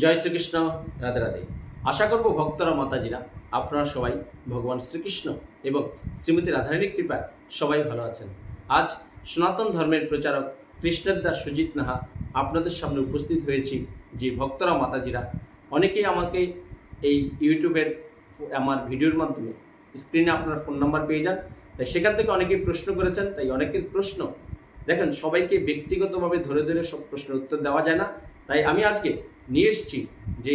জয় শ্রীকৃষ্ণ, রাধে রাধে। আশা করব ভক্তরা, মাতাজিরা, আপনারা সবাই ভগবান শ্রীকৃষ্ণ এবং শ্রীমতী রাধারানীর কৃপায় সবাই ভালো আছেন। আজ সনাতন ধর্মের প্রচারক কৃষ্ণের দাস সুজিত নাহা আপনাদের সামনে উপস্থিত হয়েছি। যে ভক্তরা, মাতাজিরা, অনেকেই আমাকে এই ইউটিউবের আমার ভিডিওর মাধ্যমে স্ক্রিনে আপনার ফোন নাম্বার পেয়ে যান। তাই সেখান থেকে অনেকেই প্রশ্ন করেছেন, তাই অনেকের প্রশ্ন। দেখেন, সবাইকে ব্যক্তিগতভাবে ধরে ধরে সব প্রশ্নের উত্তর দেওয়া যায় না। তাই আমি আজকে নিয়ে এসেছি যে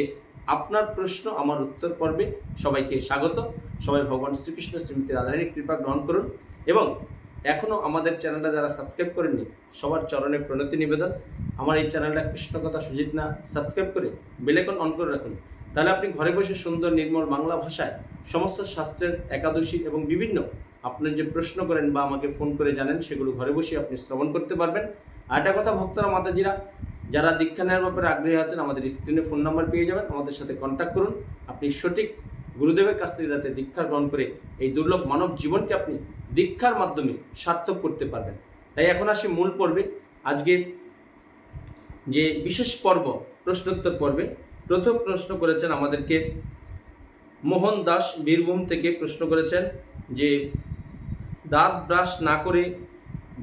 আপনার প্রশ্ন, আমার উত্তর পর্বে সবাইকে স্বাগত। সবাই ভগবান শ্রীকৃষ্ণ শ্রীমতী রাধারানীর কৃপা গ্রহণ করুন এবং এখনও আমাদের চ্যানেলটা যারা সাবস্ক্রাইব করেননি, সবার চরণে প্রণতি নিবেদন। আমার এই চ্যানেলটা কৃষ্ণকথা সুজিত না, সাবস্ক্রাইব করে বেলেকন অন করে রাখুন। তাহলে আপনি ঘরে বসে সুন্দর নির্মল বাংলা ভাষায় সমস্ত শাস্ত্রের একাদশী এবং বিভিন্ন আপনি যে প্রশ্ন করেন বা আমাকে ফোন করে জানেন, সেগুলো ঘরে বসে আপনি শ্রবণ করতে পারবেন। আর একটা কথা, ভক্তরা, মাতাজিরা যারা দীক্ষা নেওয়ার ব্যাপারে আগ্রহী আছেন, আমাদের স্ক্রিনে ফোন নাম্বার পেয়ে যাবেন। আমাদের সাথে কন্ট্যাক্ট করুন। আপনি সঠিক গুরুদেবের কাছ থেকে যাতে দীক্ষা গ্রহণ করে এই দুর্লভ মানব জীবনকে আপনি দীক্ষার মাধ্যমে সার্থক করতে পারবেন। তাই এখন আসি মূল পর্বে। আজকে যে বিশেষ পর্ব, প্রশ্নোত্তর পর্বে, প্রথম প্রশ্ন করেছেন আমাদেরকে মোহন দাস বীরভূম থেকে প্রশ্ন করেছেন যে, দাঁত ব্রাশ না করে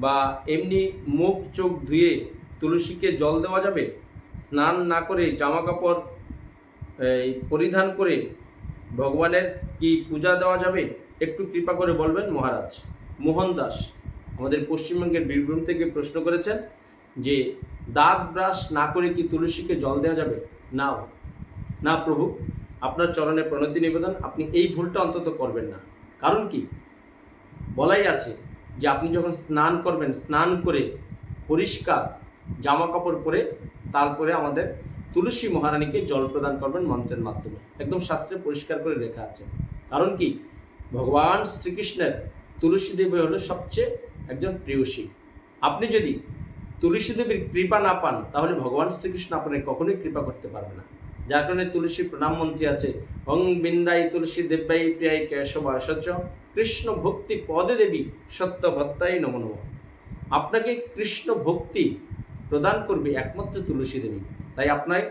বা এমনি মুখ চোখ ধুয়ে তুলসীকে জল দেওয়া যাবে? স্নান না করে জামা কাপড় পরিধান করে ভগবানের কি পূজা দেওয়া যাবে? একটু কৃপা করে বলবেন মহারাজ। মোহন দাস, আমাদের পশ্চিমবঙ্গের বীরভূম থেকে প্রশ্ন করেছেন যে, দাঁত ব্রাশ না করে কি তুলসীকে জল দেওয়া যাবে? না না, প্রভু, আপনার চরণে প্রণতি নিবেদন, আপনি এই ভুলটা অন্তত করবেন না। কারণ কি? বলাই আছে যে, আপনি যখন স্নান করবেন, স্নান করে পরিষ্কার জামা কাপড় পরে তারপরে আমাদের তুলসী মহারানীকে জল প্রদান করবেন মন্ত্রের মাধ্যমে। একদম শাস্ত্রে পরিষ্কার করে লেখা আছে। কারণ কি? ভগবান শ্রীকৃষ্ণের তুলসী দেবী হলো সবচেয়ে একজন প্রিয়সী আপনি যদি তুলসী দেবীর কৃপা না পান, তাহলে ভগবান শ্রীকৃষ্ণ আপনাকে কখনোই কৃপা করতে পারবে না। যার কারণে তুলসী প্রণাম মন্ত্রী আছে অং বিন্দাই তুলসী দেব্যাই প্রিয়াই কেশবায় সচ কৃষ্ণ ভক্তি পদে দেবী সত্য ভত্তাই নম নম। আপনাকে কৃষ্ণ ভক্তি প্রদান করবে একমাত্র তুলসী দেবী। তাই আপনার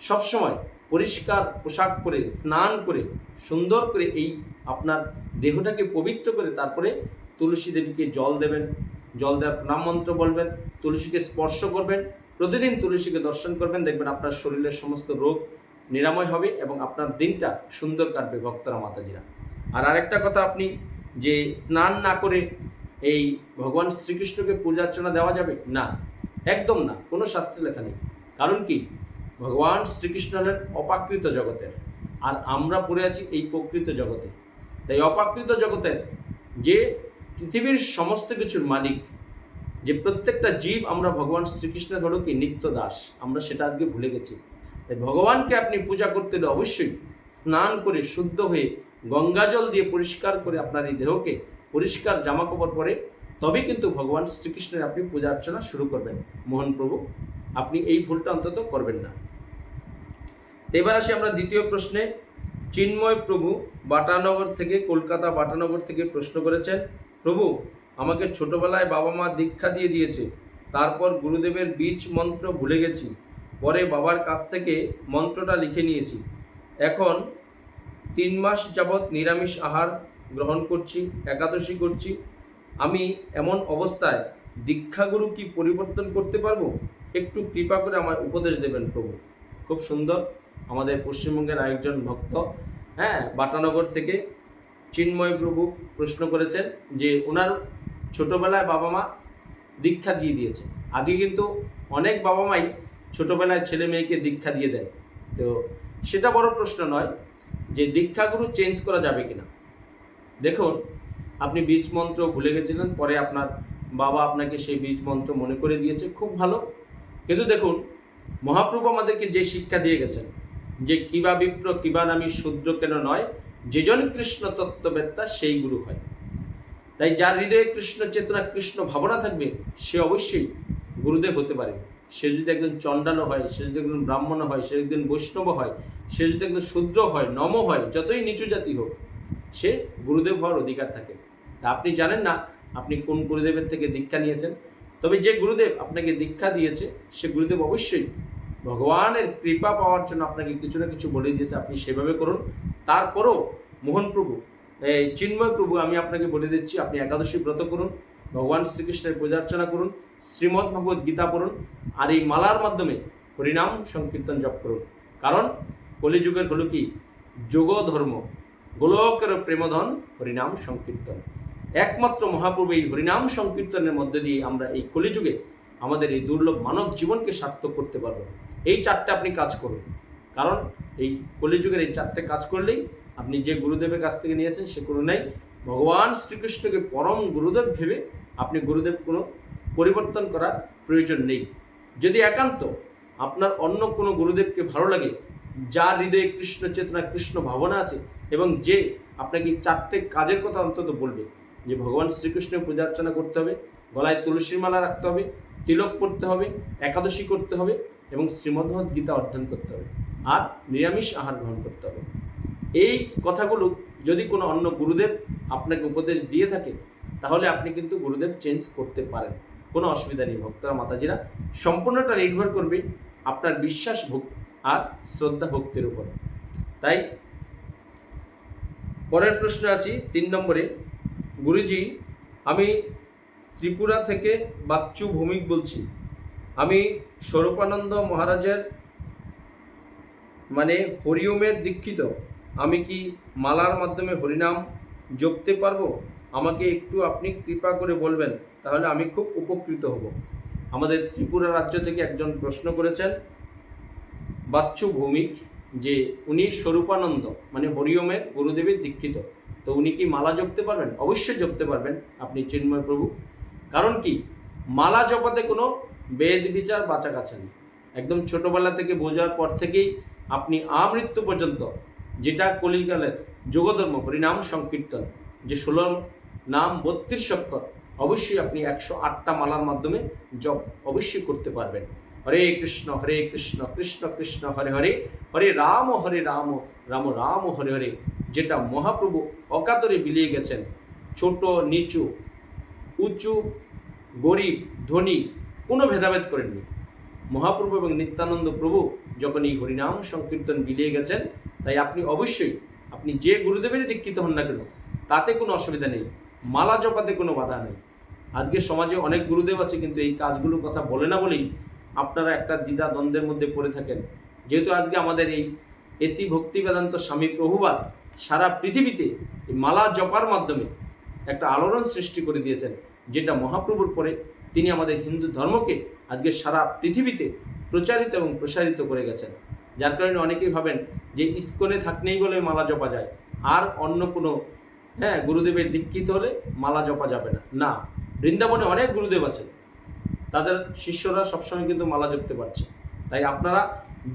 সবসময় পরিষ্কার পোশাক পরে, স্নান করে, সুন্দর করে এই আপনার দেহটাকে পবিত্র করে তারপরে তুলসী দেবীকে জল দেবেন, জল দেওয়ার প্রণাম মন্ত্র বলবেন, তুলসীকে স্পর্শ করবেন, প্রতিদিন তুলসীকে দর্শন করবেন, দেখবেন আপনার শরীরের সমস্ত রোগ নিরাময় হবে এবং আপনার দিনটা সুন্দর কাটবে ভক্তরা, মাতাজিরা। আর আরেকটা কথা আপনি যে স্নান না করে এই ভগবান শ্রীকৃষ্ণকে পূজা অর্চনা দেওয়া যাবে? না। একদম না, কোনো শাস্ত্রে লেখা নেই। কারণ কি? ভগবান শ্রীকৃষ্ণ হলেন অপাকৃত জগতের, আর আমরা পড়ে আছি এই প্রকৃত জগতে। তাই অপাকৃত জগতের যে পৃথিবীর সমস্ত কিছুর মালিক, যে প্রত্যেকটা জীব আমরা ভগবান শ্রীকৃষ্ণের হলো কি নিত্য দাস, আমরা সেটা আজকে ভুলে গেছি। তাই ভগবানকে আপনি পূজা করতে হলে অবশ্যই স্নান করে শুদ্ধ হয়ে গঙ্গাজল দিয়ে পরিষ্কার করে আপনার এই দেহকে পরিষ্কার জামা কাপড় পরে তবে কিন্তু ভগবান শ্রীকৃষ্ণের আপনি পূজা অর্চনা শুরু করবেন। মোহন প্রভু, আপনি এই ভুলটা অন্তত করবেন না। এবার আসি আমরা দ্বিতীয় প্রশ্নে। চিন্ময় প্রভু বাটানগর থেকে, কলকাতা বাটানগর থেকে প্রশ্ন করেছেন, প্রভু, আমাকে ছোটবেলায় বাবা মা দীক্ষা দিয়ে দিয়েছে, তারপর গুরুদেবের বীজ মন্ত্র ভুলে গেছি, পরে বাবার কাছ থেকে মন্ত্রটা লিখে নিয়েছি। এখন তিন মাস যাবৎ নিরামিষ আহার গ্রহণ করছি, একাদশী করছি আমি এমন অবস্থায় দীক্ষাগুরু কি পরিবর্তন করতে পারব? একটু কৃপা করে আমার উপদেশ দেবেন প্রভু। খুব সুন্দর। আমাদের পশ্চিমবঙ্গের আরেকজন ভক্ত হ্যাঁ বাটানগর থেকে চিন্ময় প্রভু প্রশ্ন করেছেন যে ওনার ছোটোবেলায় বাবা মা দীক্ষা দিয়ে দিয়েছে। আজকে কিন্তু অনেক বাবা মাই ছোটোবেলায় ছেলে মেয়েকে দীক্ষা দিয়ে দেয়। তো সেটা বড় প্রশ্ন নয় যে দীক্ষাগুরু চেঞ্জ করা যাবে কিনা। দেখুন আপনি বীজ মন্ত্র ভুলে গেছিলেন, পরে আপনার বাবা আপনাকে সেই বীজ মন্ত্র মনে করে দিয়েছে, খুব ভালো। কিন্তু দেখুন, মহাপ্রভু আমাদেরকে যে শিক্ষা দিয়ে গেছেন, যে কিবা বিপ্র কিবা নামী শূদ্র কেন নয় যেজন কৃষ্ণ তত্ত্ববেত্তা, সেই গুরু হয়। তাই যার হৃদয়ে কৃষ্ণ চেতনা, কৃষ্ণ ভাবনা থাকবে, সে অবশ্যই গুরুদেব হতে পারে। সে যদি একজন চণ্ডালও হয়, সে যদি একজন ব্রাহ্মণ হয়, সে একজন বৈষ্ণব হয়, সে যদি একজন শূদ্র হয় নম হয়, যতই নিচু জাতি হোক সে গুরুদেব হওয়ার অধিকার থাকে। তা আপনি জানেন না, আপনি কোন গুরুদেবের থেকে দীক্ষা নিয়েছেন? তবে যে গুরুদেব আপনাকে দীক্ষা দিয়েছে, সে গুরুদেব অবশ্যই ভগবানের কৃপা পাওয়ার জন্য আপনাকে কিছু না কিছু বলে দিয়েছে, আপনি সেভাবে করুন। তারপরও মোহন প্রভু, এই চিন্ময় প্রভু আমি আপনাকে বলে দিচ্ছি, আপনি একাদশী ব্রত করুন, ভগবান শ্রীকৃষ্ণের পূজা অর্চনা করুন, শ্রীমদ্ ভগবত গীতা পড়ুন, আর এই মালার মাধ্যমে হরিনাম সংকীর্তন জপ করুন। কারণ কলিযুগের হলো কি? যোগ ধর্ম গোলকের প্রেমধন হরিনাম সংকীর্তন। একমাত্র মহাপ্রভু এই হরিনাম সংকীর্তনের মধ্যে দিয়ে আমরা এই কলিযুগে আমাদের এই দুর্লভ মানব জীবনকে সার্থক করতে পারব। এই চারটে আপনি কাজ করুন। কারণ এই কলিযুগের এই চারটে কাজ করলেই আপনি যে গুরুদেবের কাছ থেকে নিয়েছেন সে করুণাই ভগবান শ্রীকৃষ্ণকে পরম গুরুদেব ভেবে আপনি গুরুদেব কোনো পরিবর্তন করার প্রয়োজন নেই। যদি একান্ত আপনার অন্য কোনো গুরুদেবকে ভালো লাগে যার হৃদয়ে কৃষ্ণ চেতনা, কৃষ্ণ ভাবনা আছে এবং যে আপনাকে চারটে কাজের কথা অন্তত বলবে। যে ভগবান শ্রীকৃষ্ণের পূজা অর্চনা করতে হবে, গলায় তুলসীর মালা রাখতে হবে, তিলক পড়তে হবে, একাদশী করতে হবে এবং শ্রীমদ্ভগবত গীতা অধ্যয়ন করতে হবে আর নিরামিষ আহার গ্রহণ করতে হবে। এই কথাগুলো যদি কোনো অন্য গুরুদেব আপনাকে উপদেশ দিয়ে থাকে, তাহলে আপনি কিন্তু গুরুদেব চেঞ্জ করতে পারেন। কোনো অসুবিধা নেই, ভক্তরা, মাতাজিরা, সম্পূর্ণটা নির্ভর করবে আপনার বিশ্বাস ভক্তি আর শ্রদ্ধা ভক্তির উপর। তাই পরের প্রশ্ন আছি, তিন নম্বরে, গুরুজি, আমি ত্রিপুরা থেকে বাচ্চু ভৌমিক বলছি। আমি স্বরূপানন্দ মহারাজের মানে হরিওমের দীক্ষিত। আমি কি মালার মাধ্যমে হরিনাম জপতে পারব? আমাকে একটু আপনি কৃপা করে বলবেন, তাহলে আমি খুব উপকৃত হব। আমাদের ত্রিপুরা রাজ্য থেকে একজন প্রশ্ন করেছেন বাচ্চু ভৌমিক যে উনি স্বরূপানন্দ মানে হরিওমের গুরুদেবের দীক্ষিত। তো উনি কি মালা জপতে পারবেন? অবশ্যই জপতে পারবেন আপনি চিন্ময় প্রভু। কারণ কি? মালা জপাতে কোনো বেদ বিচার বাঁচা কাছে নেই। একদম ছোটোবেলা থেকে বোঝার পর থেকেই আপনি আমৃত্যু পর্যন্ত, যেটা কলিকালের যোগধর্ম, হরিনাম সংকীর্তন, যে ষোলো নাম বত্রিশ অক্ষর, অবশ্যই আপনি একশো আটটা মালার মাধ্যমে জপ অবশ্যই করতে পারবেন। হরে কৃষ্ণ হরে কৃষ্ণ কৃষ্ণ কৃষ্ণ, হরে হরে হরে রাম হরে রাম রাম রাম, হরে হরে, যেটা মহাপ্রভু অকাতরে বিলিয়ে গেছেন। ছোট, নিচু, উঁচু, গরিব, ধনী, কোনো ভেদাভেদ করেননি। মহাপ্রভু এবং নিত্যানন্দ প্রভু যখন এই হরিনাম সংকীর্তন বিলিয়ে গেছেন, তাই আপনি অবশ্যই, আপনি যে গুরুদেবেরই দীক্ষিত হন না কেন, তাতে কোনো অসুবিধা নেই, মালা জপাতে কোনো বাধা নেই। আজকে সমাজে অনেক গুরুদেব আছে, কিন্তু এই কাজগুলোর কথা বলে না বলেই আপনারা একটা দ্বিধা দ্বন্দ্বের মধ্যে পড়ে থাকেন। যেহেতু আজকে আমাদের এই এসি ভক্তি বেদান্ত স্বামী প্রভুবাদ সারা পৃথিবীতে মালা জপার মাধ্যমে একটা আলোড়ন সৃষ্টি করে দিয়েছেন, যেটা মহাপ্রভুর পরে তিনি আমাদের হিন্দু ধর্মকে আজকে সারা পৃথিবীতে প্রচারিত এবং প্রসারিত করে গেছেন। যার কারণে অনেকেই ভাবেন যে ইস্কনে থাকলেই বলে মালা জপা যায়। আর অন্য কোনো হ্যাঁ গুরুদেবের দীক্ষিত হলে মালা জপা যাবে না। না, বৃন্দাবনে অনেক গুরুদেব আছে তাদের শিষ্যরা সবসময় কিন্তু মালা জপতে পারছে। তাই আপনারা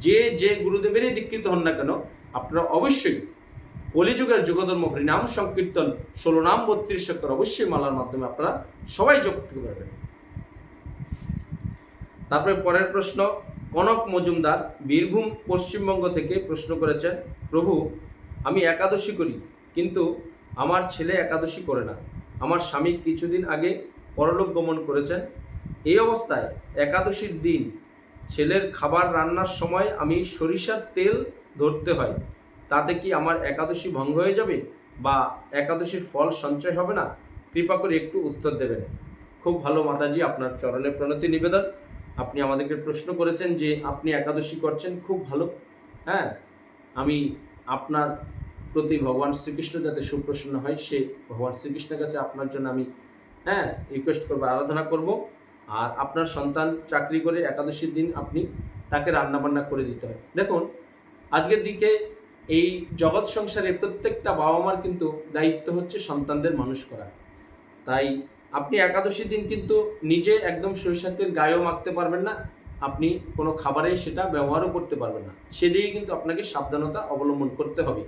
যে যে গুরুদেবেরই দীক্ষিত হন না কেন, আপনারা অবশ্যই কলিযুগের যুগধর্ম হরিনাম সংকীর্তন ষোলো নাম বত্রিশ অক্ষর অবশ্যই মালার মাধ্যমে আপনারা সবাই যোগ করতে পারবেন। তারপরে পরের প্রশ্ন, কনক মজুমদার বীরভূম পশ্চিমবঙ্গ থেকে প্রশ্ন করেছেন, প্রভু, আমি একাদশী করি, কিন্তু আমার ছেলে একাদশী করে না। আমার স্বামী কিছুদিন আগে পরলোক গমন করেছেন এই অবস্থায় একাদশীর দিন ছেলের খাবার রান্নার সময় আমি সরিষার তেল ধরতে হয়। তাতে কি আমার একাদশী ভঙ্গ হয়ে যাবে বা একাদশীর ফল সঞ্চয় হবে না? কৃপা করে একটু উত্তর দেবেন। খুব ভালো মাতাজি, আপনার চরণে প্রণতি নিবেদন। আপনি আমাদেরকে প্রশ্ন করেছেন যে আপনি একাদশী করছেন, খুব ভালো। হ্যাঁ আমি আপনার প্রতি ভগবান শ্রীকৃষ্ণ যাতে সুপ্রসন্ন হয়, সে ভগবান শ্রীকৃষ্ণের কাছে আপনার জন্য আমি হ্যাঁ রিকোয়েস্ট করব, আরাধনা করব। আর আপনার সন্তান চাকরি করে একাদশীর দিন আপনি তাকে রান্নাবান্না করে দিতে হয়। দেখুন, আজকের দিকে এই জগৎ সংসারে প্রত্যেকটা বাবা মার কিন্তু দায়িত্ব হচ্ছে সন্তানদের মানুষ করা। তাই আপনি একাদশী দিন কিন্তু নিজে একদম তেল গায়েও মাখতে পারবেন না, আপনি কোনো খাবারে সেটা ব্যবহারও করতে পারবেন না। সেদিকে কিন্তু আপনাকে সাবধানতা অবলম্বন করতে হবে।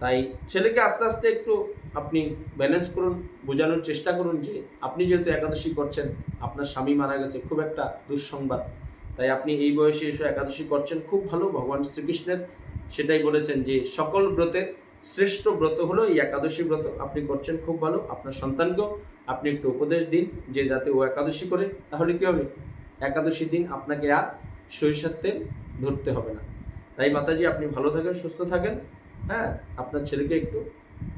তাই ছেলেকে আস্তে আস্তে একটু আপনি ব্যালেন্স করুন, বোঝানোর চেষ্টা করুন যে আপনি যেহেতু একাদশী করছেন, আপনার স্বামী মারা গেছে, খুব একটা দুঃসংবাদ। তাই আপনি এই বয়সে এসে একাদশী করছেন, খুব ভালো, ভগবান শ্রীকৃষ্ণের সেটাই বলেছেন যে সকল ব্রতের শ্রেষ্ঠ ব্রত হলো এই একাদশী ব্রত। আপনি করছেন, খুব ভালো, আপনার সন্তানকেও আপনি একটু উপদেশ দিন যে যাতে ও একাদশী করে, তাহলে কী হবে? একাদশী দিন আপনাকে আর তেল ধরতে হবে না। তাই মাতাজি, আপনি ভালো থাকেন, সুস্থ থাকেন। হ্যাঁ আপনার ছেলেকে একটু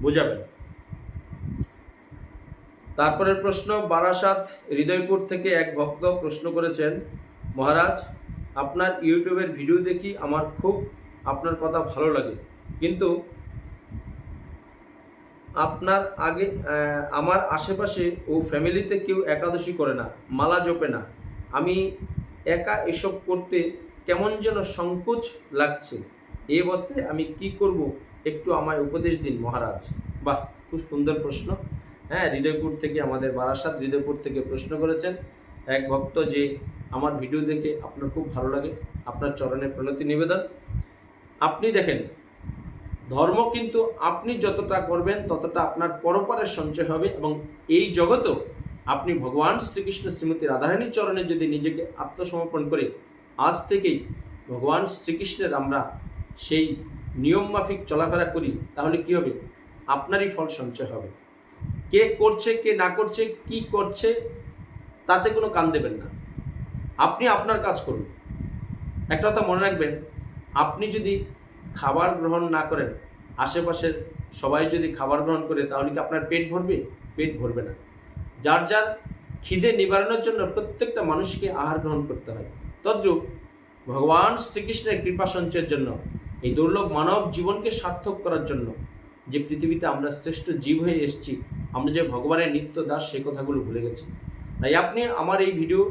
বোঝাবেন। তারপরের প্রশ্ন, বারাসাত হৃদয়পুর থেকে এক ভক্ত প্রশ্ন করেছেন, মহারাজ, আপনার ইউটিউবের ভিডিও দেখি আমার খুব আপনার কথা ভালো লাগে। কিন্তু আপনার আগে আমার আশেপাশে ও ফ্যামিলিতে কেউ একাদশী করে না, মালা জোপে না। আমি একা এসব করতে কেমন যেন সংকোচ লাগছে। এই অবস্থায় আমি কি করব? একটু আমায় উপদেশ দিন, মহারাজ। বাহ, খুব সুন্দর প্রশ্ন। হ্যাঁ হৃদয়পুর থেকে আমাদের বারাসাত হৃদয়পুর থেকে প্রশ্ন করেছেন এক ভক্ত যে আমার ভিডিও দেখে আপনার খুব ভালো লাগে, আপনার চরণে প্রণতি নিবেদন। আপনি দেখেন, ধর্ম কিন্তু আপনি যতটা করবেন, ততটা আপনার পরপারের সঞ্চয় হবে এবং এই জগতেও আপনি ভগবান শ্রীকৃষ্ণ শ্রীমতী রাধারানীর চরণে যদি নিজেকে আত্মসমর্পণ করে, আজ থেকেই ভগবান শ্রীকৃষ্ণের আমরা সেই নিয়ম মাফিক চলাফেরা করি, তাহলে কি হবে? আপনারই ফল সঞ্চয় হবে। কে করছে, কে না করছে, কি করছে, তাতে কোনো কান দেবেন না। আপনি আপনার কাজ করুন। একটা কথা মনে রাখবেন, আপনি যদি খাবার গ্রহণ না করেন, আশেপাশের সবাই যদি খাবার গ্রহণ করে, তাহলে কি আপনার পেট ভরবে? পেট ভরবে না। যার যার খিদে নিবারণের জন্য প্রত্যেকটা মানুষকে আহার গ্রহণ করতে হয়। তদ্রূপ ভগবান শ্রীকৃষ্ণের কৃপা সঞ্চয়ের জন্য এই দুর্লভ মানব জীবনকে সার্থক করার জন্য যে পৃথিবীতে আমরা শ্রেষ্ঠ জীব হয়ে এসেছি, আমরা যে ভগবানের নিত্য দাস, সে কথাগুলো ভুলে গেছি। তাই আপনি আমার এই ভিডিও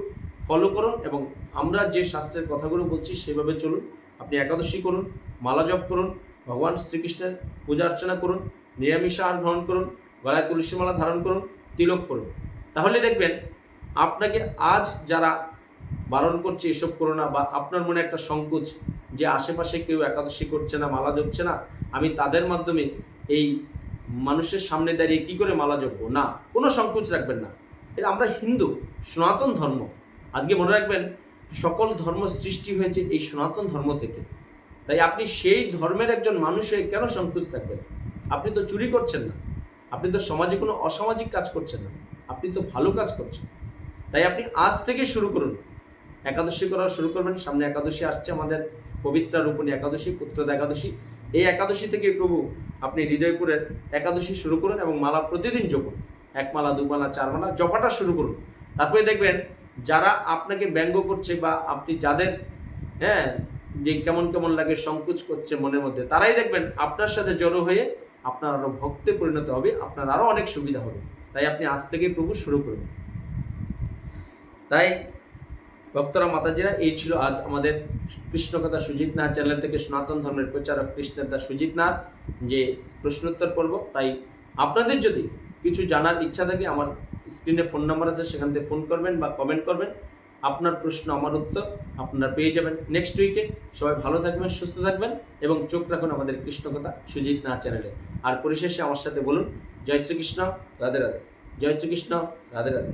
ফলো করুন এবং আমরা যে শাস্ত্রের কথাগুলো বলছি, সেভাবে চলুন। আপনি একাদশী করুন, মালা জপ করুন, ভগবান শ্রীকৃষ্ণের পূজা অর্চনা করুন, নিরামিষ আহার গ্রহণ করুন, গলায় তুলসী মালা ধারণ করুন, তিলক করুন। তাহলে দেখবেন, আপনাকে আজ যারা বারণ করছে, এসব করো না বা আপনার মনে একটা সংকোচ যে আশেপাশে কেউ একাদশী করছে না, মালা জপছে না, আমি তাদের মাধ্যমে এই মানুষের সামনে দাঁড়িয়ে কি করে মালা জপবো? না, কোনো সংকোচ রাখবেন না। এটা আমরা হিন্দু, সনাতন ধর্ম। আজকে মনে রাখবেন, সকল ধর্ম সৃষ্টি হয়েছে এই সনাতন ধর্ম থেকে। তাই আপনি সেই ধর্মের একজন মানুষ হয়ে কেন সংকোচ থাকবেন? আপনি তো চুরি করছেন না। আপনি তো সমাজে কোনো অসামাজিক কাজ করছেন না। আপনি তো ভালো কাজ করছেন। তাই আপনি আজ থেকে শুরু করুন। একাদশী করা শুরু করবেন, সামনে একাদশী আসছে আমাদের পবিত্রা রূপণী একাদশী, পুত্রদা একাদশী। এই একাদশী থেকে প্রভু আপনি হৃদয়পুরের একাদশী শুরু করুন এবং মালা প্রতিদিন জপুন। এক মালা, দু মালা, চার মালা জপাটা শুরু করুন। তারপরে দেখবেন যারা আপনাকে ব্যঙ্গ করছে বা আপনি যাদের হ্যাঁ যে কেমন কেমন লাগে সংকোচ করছে মনের মধ্যে, তারাই দেখবেন আপনার সাথে জড়ো হয়ে আপনার আরও ভক্তে পরিণত হবে, আপনার আরও অনেক সুবিধা হবে। তাই আপনি আজ থেকে প্রভু শুরু করুন। তাই ভক্তরা মাতাজিরা, এই ছিল আজ আমাদের কৃষ্ণকথা সুজিত নাথ চ্যানেল থেকে সনাতন ধর্মের প্রচারক কৃষ্ণের দা সুজিত নাথ, যে প্রশ্নোত্তর পর্ব। তাই আপনাদের যদি কিছু জানার ইচ্ছা থাকে, আমার স্ক্রিনে ফোন নাম্বার আছে, সেখান থেকে ফোন করবেন বা কমেন্ট করবেন। আপনার প্রশ্ন, আমার উত্তর আপনারা পেয়ে যাবেন। নেক্সট উইকে সবাই ভালো থাকবেন, সুস্থ থাকবেন এবং চোখ রাখুন আমাদের কৃষ্ণকথা সুজিত নাথ চ্যানেলে। আর পরিশেষে আমার সাথে বলুন, জয় শ্রীকৃষ্ণ, রাধে রাধে। জয় শ্রীকৃষ্ণ, রাধে রাধে।